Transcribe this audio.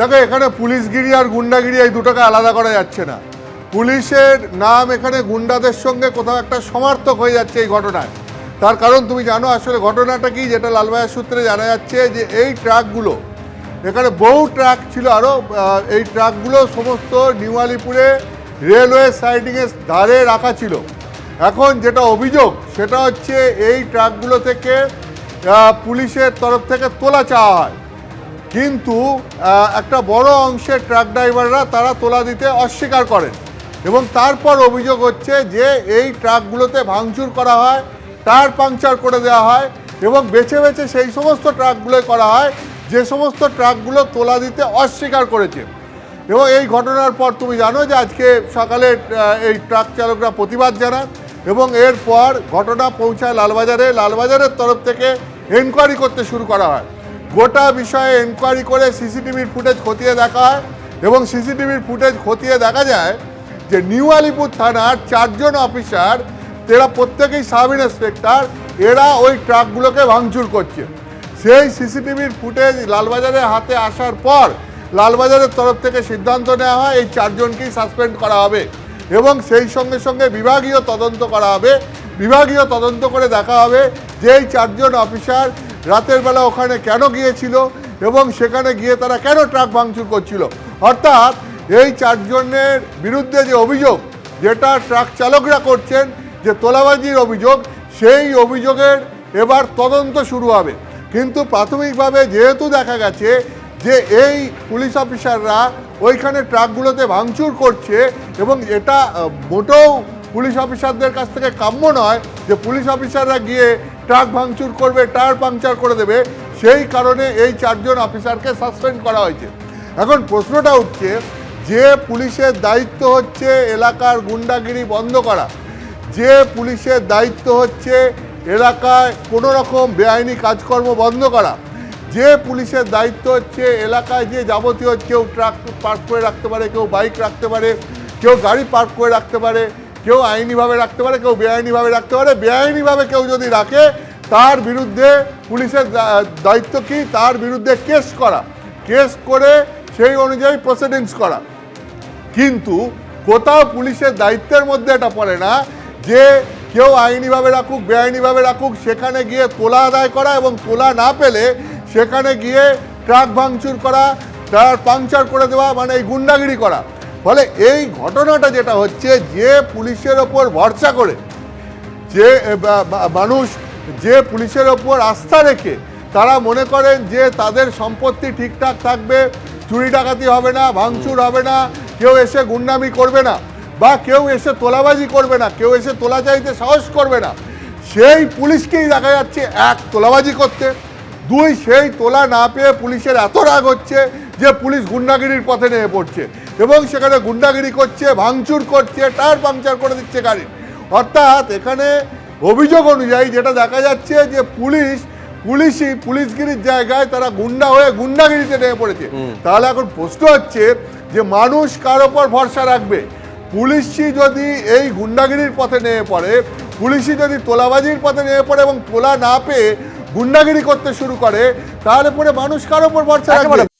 দেখো, এখানে পুলিশগিরি আর গুন্ডাগিরি এই দুটোকে আলাদা করা যাচ্ছে না। পুলিশের নাম এখানে গুন্ডাদের সঙ্গে কোথাও একটা সমার্থক হয়ে যাচ্ছে এই ঘটনায়। তার কারণ তুমি জানো, আসলে ঘটনাটা কি, যেটা লালবাজার সূত্রে জানা যাচ্ছে যে এই ট্রাকগুলো, এখানে বহু ট্রাক ছিল আরও এই ট্রাকগুলো সমস্ত নিউ আলিপুরে রেলওয়ে সাইডিংয়ের ধারে রাখা ছিল। এখন যেটা অভিযোগ, সেটা হচ্ছে এই ট্রাকগুলো থেকে পুলিশের তরফ থেকে তোলা চাওয়া হয়। কিন্তু একটা বড় অংশের ট্রাক ড্রাইভাররা তারা তোলা দিতে অস্বীকার করেন। এবং তারপর অভিযোগ হচ্ছে যে, এই ট্রাকগুলোতে ভাঙচুর করা হয়, টায়ার পাংচার করে দেওয়া হয় এবং বেছে বেছে সেই সমস্ত ট্রাকগুলো করা হয়, যে সমস্ত ট্রাকগুলো তোলা দিতে অস্বীকার করেছে। এবং এই ঘটনার পর তুমি জানো যে, আজকে সকালে এই ট্রাক চালকরা প্রতিবাদ জানান এবং এরপর ঘটনা পৌঁছায় লালবাজারে। লালবাজারের তরফ থেকে এনকোয়ারি করতে শুরু করা হয়। গোটা বিষয়ে এনকোয়ারি করে সিসিটিভির ফুটেজ খতিয়ে দেখা হয় এবং সিসিটিভির ফুটেজ খতিয়ে দেখা যায় যে নিউ আলিপুর থানার চারজন অফিসার এরা প্রত্যেকেই সাব ইন্সপেক্টর এরা ওই ট্রাকগুলোকে ভাঙচুর করছে। সেই সিসিটিভির ফুটেজ লালবাজারের হাতে আসার পর লালবাজারের তরফ থেকে সিদ্ধান্ত নেওয়া হয়, এই চারজনকেই সাসপেন্ড করা হবে এবং সেই সঙ্গে সঙ্গে বিভাগীয় তদন্ত করা হবে। বিভাগীয় তদন্ত করে দেখা হবে যে এই চারজন অফিসার রাতের বেলা ওখানে কেন গিয়েছিল এবং সেখানে গিয়ে তারা কেন ট্রাক ভাঙচুর করছিল? অর্থাৎ এই চারজনের বিরুদ্ধে যে অভিযোগ, যেটা ট্রাক চালকরা করছেন, যে তোলাবাজির অভিযোগ, সেই অভিযোগের এবার তদন্ত শুরু হবে। কিন্তু প্রাথমিকভাবে যেহেতু দেখা গেছে যে এই পুলিশ অফিসাররা ওইখানে ট্রাকগুলোতে ভাঙচুর করছে এবং এটা মোটেও পুলিশ অফিসারদের কাছ থেকে কাম্য নয় যে পুলিশ অফিসাররা গিয়ে ট্রাক ভাঙচুর করবে, টায়ার পাংচার করে দেবে, সেই কারণে এই চারজন অফিসারকে সাসপেন্ড করা হয়েছে। এখন প্রশ্নটা উঠছে, যে পুলিশের দায়িত্ব হচ্ছে এলাকার গুন্ডাগিরি বন্ধ করা, যে পুলিশের দায়িত্ব হচ্ছে এলাকায় কোনো রকম বেআইনি কাজকর্ম বন্ধ করা, যে পুলিশের দায়িত্ব হচ্ছে এলাকায় যে যাবতীয় কেউ ট্রাক পার্ক করে রাখতে পারে, কেউ বাইক রাখতে পারে, কেউ গাড়ি পার্ক করে রাখতে পারে কেউ আইনিভাবে রাখতে পারে, কেউ বেআইনিভাবে রাখতে পারে। বেআইনিভাবে কেউ যদি রাখে, তার বিরুদ্ধে পুলিশের দায়িত্ব কি? তার বিরুদ্ধে কেস করা। কেস করে সেই অনুযায়ী প্রসিডিংস করা। কিন্তু কোথাও পুলিশের দায়িত্বের মধ্যে এটা পড়ে না যে কেউ আইনিভাবে রাখুক, বেআইনিভাবে রাখুক, সেখানে গিয়ে তোলা আদায় করা এবং তোলা না পেলে সেখানে গিয়ে ট্রাক ভাঙচুর করা টায়ার পাংচার করে দেওয়া মানে এই গুন্ডাগিরি করা। ফলে এই ঘটনাটা যেটা হচ্ছে, যে পুলিশের ওপর ভরসা করে, যে মানুষ যে পুলিশের ওপর আস্থা রেখে তারা মনে করেন যে তাদের সম্পত্তি ঠিকঠাক থাকবে, চুরি ডাকাতি হবে না, ভাঙচুর হবে না, কেউ এসে গুন্ডামি করবে না, বা কেউ এসে তোলাবাজি করবে না, কেউ এসে তোলা চাইতে সাহস করবে না, সেই পুলিশকেই দেখা যাচ্ছে এক তোলাবাজি করতে। দুই, সেই তোলা না পেয়ে পুলিশের এত রাগ হচ্ছে যে পুলিশ গুন্ডাগিরির পথে নেমে পড়ছে এবং সেখানে গুন্ডাগিরি করছে ভাঙচুর করছে টায়ার পাংচার করে দিচ্ছে গাড়ি। অর্থাৎ এখানে অভিযোগ অনুযায়ী যেটা দেখা যাচ্ছে যে পুলিশ পুলিশই পুলিশগিরির জায়গায় তারা গুন্ডা হয়ে গুন্ডাগিরিতে নেমে পড়েছে। তাহলে এখন প্রশ্ন হচ্ছে যে মানুষ কার ওপর ভরসা রাখবে? পুলিশই যদি এই গুন্ডাগিরির পথে নেমে পড়ে পুলিশই যদি তোলাবাজির পথে নেমে পড়ে এবং তোলা না পেয়ে গুন্ডাগিরি করতে শুরু করে তাহলে পরে মানুষ কার ওপর ভরসা রাখবে?